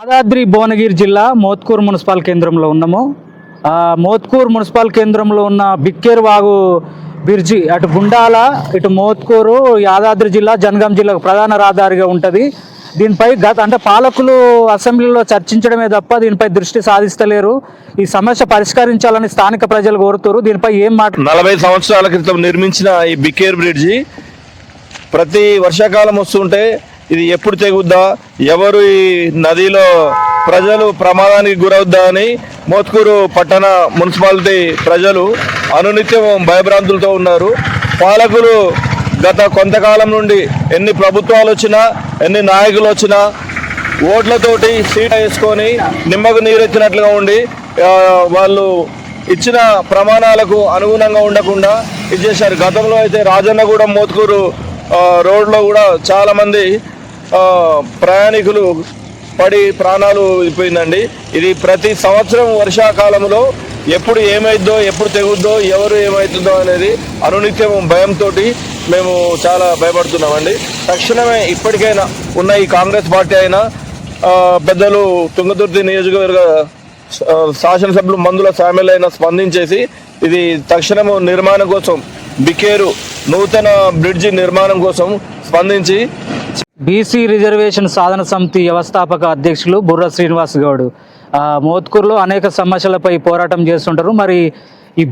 యాదాద్రి భువనగిరి జిల్లా మోత్కూరు మున్సిపల్ కేంద్రంలో ఉన్నాము. మోత్కూరు మున్సిపల్ కేంద్రంలో ఉన్న బిక్కేరు వాగు బ్రిడ్జి అటు గుండాల ఇటు మోత్కూరు యాదాద్రి జిల్లా జనగాం జిల్లాకు ప్రధాన రహదారిగా ఉంటుంది. దీనిపై గత అంటే పాలకులు అసెంబ్లీలో చర్చించడమే తప్ప దీనిపై దృష్టి సాధిస్తలేరు. ఈ సమస్య పరిష్కరించాలని స్థానిక ప్రజలు కోరుతారు. దీనిపై ఏం మాట నలభై సంవత్సరాల క్రితం నిర్మించిన ఈ బికేర్ బ్రిడ్జి ప్రతి వర్షాకాలం వస్తుంటే ఇది ఎప్పుడు తెగుద్దా? ఎవరు ఈ నదిలో ప్రజలు ప్రమాదానికి గురవుద్దా అని మోత్కూరు పట్టణ మున్సిపాలిటీ ప్రజలు అనునిత్యం భయభ్రాంతులతో ఉన్నారు. పాలకులు గత కొంతకాలం నుండి ఎన్ని ప్రభుత్వాలు వచ్చినా ఎన్ని నాయకులు వచ్చినా ఓట్లతోటి సీట్ వేసుకొని నిమ్మకు నీరెత్తినట్లుగా ఉండి వాళ్ళు ఇచ్చిన ప్రమాణాలకు అనుగుణంగా ఉండకుండా ఇది చేశారు. గతంలో అయితే రాజన్నగూడెం మోత్కూరు రోడ్లో కూడా చాలామంది ప్రయాణికులు పడి ప్రాణాలు పోయిందండి ఇది ప్రతి సంవత్సరం వర్షాకాలంలో ఎప్పుడు ఏమైద్దో ఎప్పుడు తెగుద్దో ఎవరు ఏమవుతుందో అనేది అనునిత్యం భయంతో మేము చాలా భయపడుతున్నామండి. తక్షణమే ఇప్పటికైనా ఉన్న ఈ కాంగ్రెస్ పార్టీ అయినా పెద్దలు తుంగతుర్తి నియోజకవర్గ శాసనసభ్యులు మందుల సామెలైన స్పందించేసి ఇది తక్షణము నిర్మాణం కోసం బికేరు నూతన బ్రిడ్జి నిర్మాణం కోసం స్పందించి బీసీ రిజర్వేషన్ సాధన సమితి వ్యవస్థాపక అధ్యక్షులు బుర్ర శ్రీనివాస్ గౌడ్. మోత్కూరులో అనేక సమస్యలపై పోరాటం చేస్తుంటారు. మరి ఈ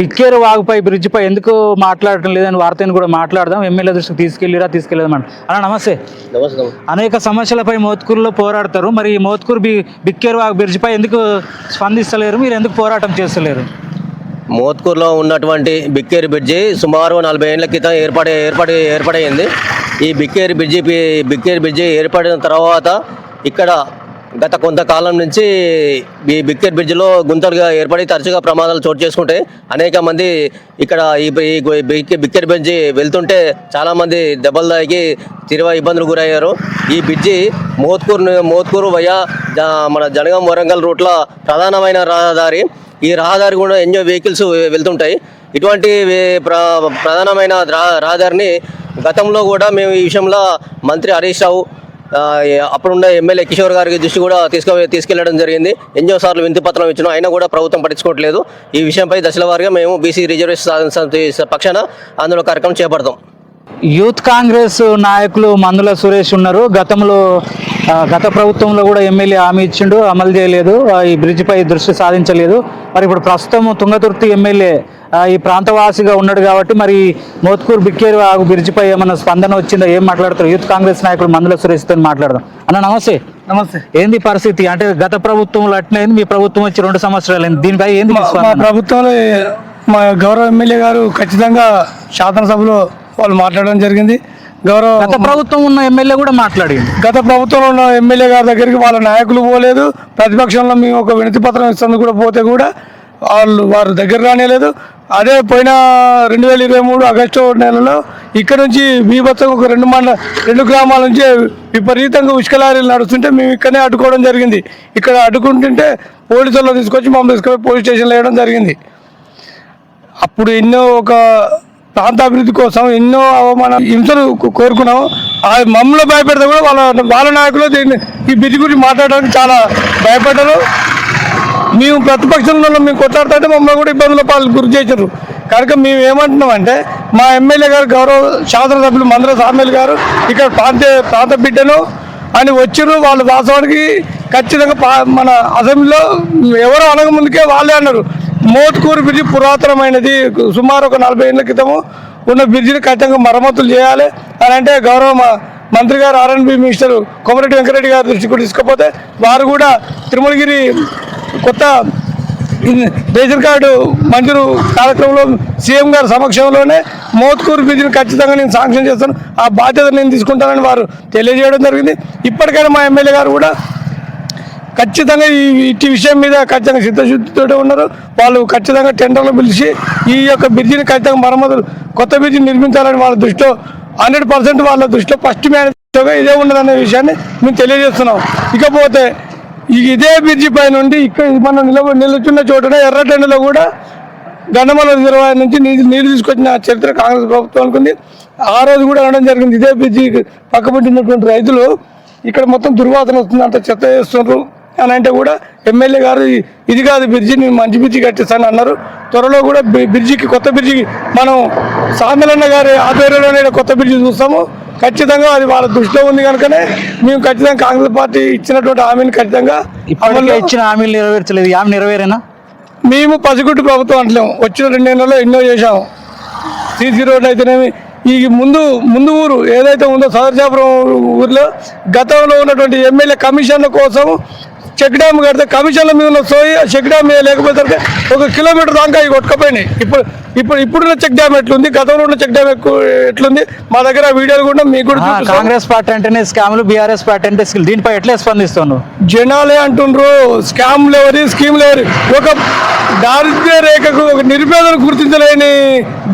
బిక్కేరు వాగుపై బ్రిడ్జిపై ఎందుకు మాట్లాడటం లేదని వార్తను కూడా మాట్లాడదాం. ఎమ్మెల్యే దృష్టికి తీసుకెళ్ళిరా తీసుకెళ్ళదాం అన్న నమస్తే. అనేక సమస్యలపై మోత్కూరులో పోరాడతారు. మరి ఈ మోత్కూరు బి బిక్కేరు వాగు బ్రిడ్జిపై ఎందుకు స్పందిస్తలేరు? మీరు ఎందుకు పోరాటం చేస్తలేరు? మోత్కూరులో ఉన్నటువంటి బిక్కేరి బ్రిడ్జి సుమారు నలభై ఏళ్ళ క్రితం ఏర్పడి ఏర్పడి ఏర్పడైంది ఈ బిక్కేరి బ్రిడ్జి పి- బిక్కేరి బ్రిడ్జి ఏర్పడిన తర్వాత ఇక్కడ గత కొంతకాలం నుంచి ఈ బిక్కేరి బ్రిడ్జిలో గుంతలుగా ఏర్పడి తరచుగా ప్రమాదాలు చోటు చేసుకుంటే అనేక మంది ఇక్కడ ఈ ఈ బిక్కే- బిక్కేరి బ్రిడ్జి వెళ్తుంటే చాలామంది దెబ్బలు తాగి తీవ్ర ఇబ్బందులు గురయ్యారు. ఈ బ్రిడ్జి మోత్కూరు మోత్కూరు వయా మన జనగాం వరంగల్ రూట్ల ప్రధానమైన రహదారి. ఈ రహదారి కూడా ఎన్నో వెహికల్స్ వెళ్తుంటాయి. ఇటువంటి ప్రధానమైన రా- రహదారిని గతంలో కూడా మేము ఈ విషయంలో మంత్రి హరీష్ రావు అప్పుడున్న ఎమ్మెల్యే కిషోర్ గారికి దృష్టి కూడా తీసుకు తీసుకెళ్ళడం జరిగింది. ఎన్నో సార్లు వింతి పత్రం ఇచ్చినా అయినా కూడా ప్రభుత్వం పట్టించుకోవట్లేదు. ఈ విషయంపై దశల వారిగా మేము బీసీ రిజర్వేషన్ సాధన పక్షాన ఆందోళన కార్యక్రమం చేపడతాం. యూత్ కాంగ్రెస్ నాయకులు మందుల సురేష్ ఉన్నారు. గతంలో గత ప్రభుత్వంలో కూడా ఎమ్మెల్యే హామీ ఇచ్చిండు. అమలు చేయలేదు. ఈ బ్రిడ్జిపై దృష్టి సాధించలేదు. మరి ఇప్పుడు ప్రస్తుతం తుంగతుర్తి ఎమ్మెల్యే ఈ ప్రాంతవాసిగా ఉన్నాడు కాబట్టి మరి మోత్కూరు బిక్కేరు ఆగు బ్రిడ్జిపై ఏమైనా స్పందన వచ్చిందా? ఏం మాట్లాడతారు యూత్ కాంగ్రెస్ నాయకులు మందుల సురేష్తో మాట్లాడదాం. అన్న నమస్తే. నమస్తే. ఏంది పరిస్థితి? అంటే గత ప్రభుత్వంలో అట్లయింది మీ ప్రభుత్వం వచ్చి రెండు సంవత్సరాలు అయింది దీనిపై ఏంది? ప్రభుత్వంలో మా గౌరవ ఎమ్మెల్యే గారు ఖచ్చితంగా శాసనసభలో వాళ్ళు మాట్లాడడం జరిగింది. గౌరవ గత ప్రభుత్వం ఉన్న ఎమ్మెల్యే కూడా మాట్లాడింది. గత ప్రభుత్వంలో ఉన్న ఎమ్మెల్యే గారి దగ్గరికి వాళ్ళ నాయకులు పోలేదు. ప్రతిపక్షంలో మేము ఒక వినతి పత్రం ఇస్తుంది కూడా పోతే కూడా వాళ్ళు వారు దగ్గర రానేలేదు. అదే పోయిన రెండు వేల ఇరవై మూడు ఆగస్టు నెలలో ఇక్కడ నుంచి బీభత్సం ఒక రెండు మండల రెండు గ్రామాల నుంచి విపరీతంగా ఉష్క లారీలు నడుస్తుంటే మేము ఇక్కడనే అడ్డుకోవడం జరిగింది. ఇక్కడ అడ్డుకుంటుంటే పోలీసుల్లో తీసుకొచ్చి మమ్మల్ని తీసుకొని పోలీస్ స్టేషన్లో వేయడం జరిగింది. అప్పుడు ఎన్నో ఒక ప్రాంతాభివృద్ధి కోసం ఎన్నో అవమాన హింసలు కోరుకున్నాము. కోరుకున్నాం ఆ మమ్మల్ని భయపెడతా కూడా వాళ్ళ వాళ్ళ నాయకులు దీన్ని ఈ బిడ్డ గురించి మాట్లాడడానికి చాలా భయపడ్డారు. మేము ప్రతిపక్షంలో మేము కొట్లాడుతుంటే మమ్మల్ని కూడా ఇబ్బందుల పాలు గురి చేశారు. కనుక మేము ఏమంటున్నాం అంటే మా ఎమ్మెల్యే గారు గౌరవ శాసనసభ్యులు మందర సామ్యులు గారు ఇక్కడ ప్రాంత ప్రాంత బిడ్డను అని వచ్చారు వాళ్ళు వాస్తవానికి ఖచ్చితంగా పా- మన అసెంబ్లీలో ఎవరు అనగ ముందుకే వాళ్ళే అన్నారు. మోత్కూరు బ్రిడ్జి పురాతనమైనది. సుమారు ఒక నలభై ఏళ్ళ క్రితము ఉన్న బ్రిడ్జిని ఖచ్చితంగా మరమ్మతులు చేయాలి. అని అంటే గౌరవ మ- మంత్రి గారు ఆర్ఎన్బి మినిస్టర్ కోమరెడ్డి వెంకరెడ్డి గారి దృష్టి కూడా తీసుకపోతే వారు కూడా తిరుమలగిరి కొత్త రేషన్ కార్డు మంజూరు కార్యక్రమంలో సీఎం గారి సమక్షంలోనే మోత్కూరు బ్రిడ్జిని ఖచ్చితంగా నేను శాంక్షన్ చేస్తాను. ఆ బాధ్యత నేను తీసుకుంటానని వారు తెలియజేయడం జరిగింది. ఇప్పటికైనా మా ఎమ్మెల్యే గారు కూడా ఖచ్చితంగా ఈ ఇట్టి విషయం మీద ఖచ్చితంగా సిద్ధశుద్ధితో ఉన్నారు. వాళ్ళు ఖచ్చితంగా టెండర్లు పిలిచి ఈ యొక్క బ్రిడ్జిని ఖచ్చితంగా మరమ్మతులు కొత్త బ్రిడ్జిని నిర్మించాలని వాళ్ళ దృష్టిలో హండ్రెడ్ పర్సెంట్ వాళ్ళ దృష్టిలో ఫస్ట్ మేనేజ్గా ఇదే ఉన్నదనే విషయాన్ని మేము తెలియజేస్తున్నాం. ఇకపోతే ఇదే బ్రిడ్జి పై నుండి ఇక్కడ మనం నిలబ నిలుచున్న చోటున ఎర్రటెండలో కూడా గండమల రిజర్వాయర్ నుంచి నీరు నీరు తీసుకొచ్చిన చరిత్ర కాంగ్రెస్ ప్రభుత్వానికి ఉంది ఆ రోజు కూడా అనడం జరిగింది. ఇదే బ్రిడ్జి పక్కపట్టి రైతులు ఇక్కడ మొత్తం దుర్వాసన వస్తుంది అంత చెత్త చేస్తున్నారు అని అంటే కూడా ఎమ్మెల్యే గారు "ఇ- ఇది కాదు బ్రిడ్జి నేను మంచి బ్రిడ్జి కట్టిస్తాను అన్నారు. త్వరలో కూడా బ్రి- బ్రిడ్జికి కొత్త బ్రిడ్జికి మనం సాందలన్న గారి ఆధ్వర్యంలోనే కొత్త బ్రిడ్జి చూస్తాము. ఖచ్చితంగా అది వాళ్ళ దృష్టిలో ఉంది కనుకనే మేము ఖచ్చితంగా కాంగ్రెస్ పార్టీ ఇచ్చినటువంటి హామీని ఖచ్చితంగా ఇప్పటికే ఇచ్చిన హామీలు నెరవేర్చలేదు. ఆమె నెరవేరేనా? మేము పసిగుట్టు ప్రభుత్వం అంటలేము. వచ్చిన రెండేళ్ళలో ఎన్నో చేశాము. సీసీ రోడ్లు అయితేనేమి ఈ ముందు ముందు ఊరు ఏదైతే ఉందో సదర్జాపురం ఊర్లో గతంలో ఉన్నటువంటి ఎమ్మెల్యే కమిషన్ల కోసం చెక్ డ్యామ్ కడితే కమిషన్ల మీద ఉన్న సోయి చెక్ డ్యామ్ మీద లేకపోతే ఒక కిలోమీటర్ దాకా అవి కొట్టుకపోయినాయి. ఇప్పుడు ఇప్పుడు ఇప్పుడున్న చెక్ డ్యామ్ ఎట్లుంది? గతంలో ఉన్న చెక్ డ్యామ్ ఎట్లుంది? మా దగ్గర వీడియోలు కూడా మీకు కూడా. కాంగ్రెస్ పార్టీ అంటేనే స్కాములు బీఆర్ఎస్ పార్టీ అంటే స్కిల్ దీనిపై ఎట్లా స్పందిస్తున్నావు జనాలే అంటుండ్రు స్కామ్లు ఎవరి స్కీమ్లు ఎవరి? ఒక దారిద్ర్య రేఖకు ఒక నిరుపేదను గుర్తించలేని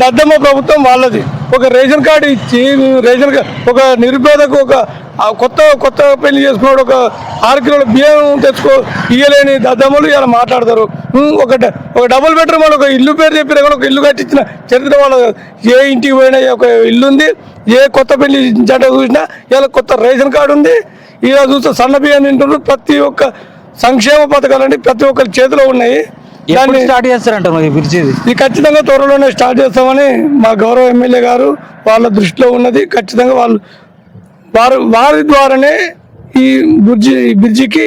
దద్దమ్మ ప్రభుత్వం వాళ్ళది. ఒక రేషన్ కార్డు ఇచ్చి రేషన్ ఒక నిరుపేదకు ఒక ఆ కొత్త కొత్త పెళ్ళి చేసుకున్నాడు ఒక ఆరు కిలోల బియ్యం తెచ్చుకో ఇయ్యలేని దద్దమ్మలు ఇలా మాట్లాడతారు. ఒక ఒక డబుల్ బెడ్రూమ్ వాళ్ళు ఒక ఇల్లు పేరు చెప్పినా కూడా ఒక ఇల్లు కట్టించిన చరిత్ర వాళ్ళ ఏ ఇంటికి పోయినా ఒక ఇల్లు ఉంది ఏ కొత్త పెళ్ళి జంట చూసినా ఇలా కొత్త రేషన్ కార్డు ఉంది. ఇలా చూస్తే సన్న బియ్యం తింటున్నారు ప్రతి ఒక్క సంక్షేమ పథకాలన్నీ ప్రతి ఒక్కరి చేతిలో ఉన్నాయి. దాన్ని స్టార్ట్ చేస్తారంట మరి బ్రిడ్జ్ ఇది ఖచ్చితంగా త్వరలోనే స్టార్ట్ చేస్తామని మా గౌరవ ఎమ్మెల్యే గారు వాళ్ళ దృష్టిలో ఉన్నది. ఖచ్చితంగా వాళ్ళు వారు వారి ద్వారానే ఈ బ్రిడ్జి ఈ బ్రిడ్జికి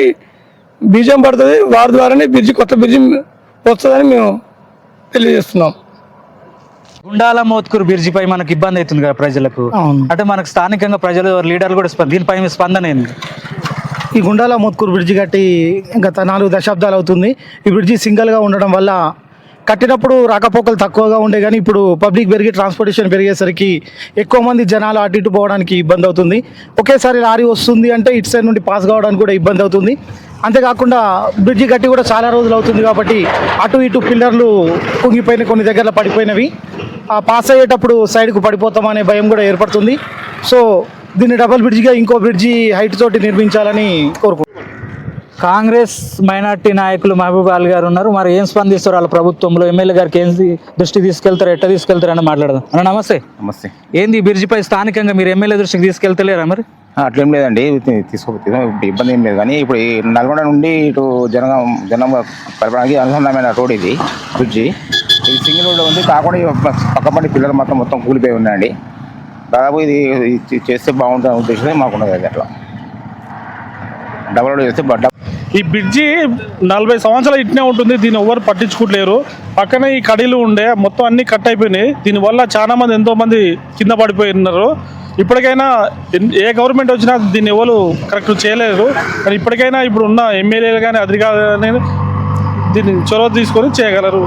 బీజం పడుతుంది. వారి ద్వారానే బ్రిడ్జి కొత్త బ్రిడ్జి వస్తుందని మేము తెలియజేస్తున్నాం. గుండాల మోత్కూరు బ్రిడ్జిపై మనకి ఇబ్బంది అవుతుంది కదా ప్రజలకు. అవును. అంటే మనకు స్థానికంగా ప్రజలు లీడర్లు కూడా స్పంద దీనిపై మీ స్పందన ఏంది? ఈ గుండాల మోత్కూరు బ్రిడ్జి కట్టి గత నాలుగు దశాబ్దాలు అవుతుంది. ఈ బ్రిడ్జి సింగిల్గా ఉండడం వల్ల కట్టినప్పుడు రాకపోకలు తక్కువగా ఉండే కానీ ఇప్పుడు పబ్లిక్ పెరిగి ట్రాన్స్పోర్టేషన్ పెరిగేసరికి ఎక్కువ మంది జనాలు అటు ఇటు పోవడానికి ఇబ్బంది అవుతుంది. ఒకేసారి లారీ వస్తుంది అంటే ఇటు సైడ్ నుండి పాస్ కావడానికి కూడా ఇబ్బంది అవుతుంది. అంతేకాకుండా బ్రిడ్జి కట్టి కూడా చాలా రోజులు అవుతుంది కాబట్టి అటు ఇటు పిల్లర్లు కుంగిపోయిన కొన్ని దగ్గర పడిపోయినవి. ఆ పాస్ అయ్యేటప్పుడు సైడ్కు పడిపోతామనే భయం కూడా ఏర్పడుతుంది. సో దీన్ని డబుల్ బ్రిడ్జిగా ఇంకో బ్రిడ్జి హైట్ తోటి నిర్మించాలని కోరుకుంటున్నాను కాంగ్రెస్ మైనార్టీ నాయకులు మహబూబ్ అలీ గారు ఉన్నారు. మరి ఏం స్పందిస్తారు వాళ్ళ ప్రభుత్వంలో? ఎమ్మెల్యే గారికి ఏం దృష్టి తీసుకెళ్తారు? ఎట్లా తీసుకెళ్తారు అని మాట్లాడదాం. అన్న నమస్తే. నమస్తే. ఏంది ఈ బ్రిడ్జిపై స్థానికంగా మీరు ఎమ్మెల్యే దృష్టికి తీసుకెళ్తలేరా మరి? అట్లేం లేదండి. తీ- తీసుకో తీసుకో- ఇబ్బంది ఏం లేదు. కానీ ఇప్పుడు ఈ నల్గొండ నుండి ఇటు జనగం జనం పరిపాలనకి అనుసంధానమైన రోడ్ ఇది బ్రిడ్జి. ఇది సింగిల్ రోడ్ ఉంది. కాకుండా పక్కపడి పిల్లలు మొత్తం మొత్తం కూలిపోయి ఉన్నాయండి. దాదాపు ఇది చేస్తే బాగుంటుంది ఉద్దేశం మాకున్నది అది అట్లా. డబల్ రోడ్ చేస్తే ఈ బ్రిడ్జి నలభై సంవత్సరాలు ఇట్నే ఉంటుంది దీన్ని ఎవరు పట్టించుకోవట్లేరు పక్కనే ఈ కడీలు ఉండే మొత్తం అన్ని కట్ అయిపోయినాయి. దీనివల్ల చాలా మంది ఎంతో మంది కింద పడిపోయి ఉన్నారు ఇప్పటికైనా ఏ గవర్నమెంట్ వచ్చినా దీన్ని ఎవరు కరెక్ట్ చేయలేరు. కానీ ఇప్పటికైనా ఇప్పుడు ఉన్న ఎమ్మెల్యేలు కానీ అధికారులు కానీ దీన్ని చొరవ తీసుకొని చేయగలరు.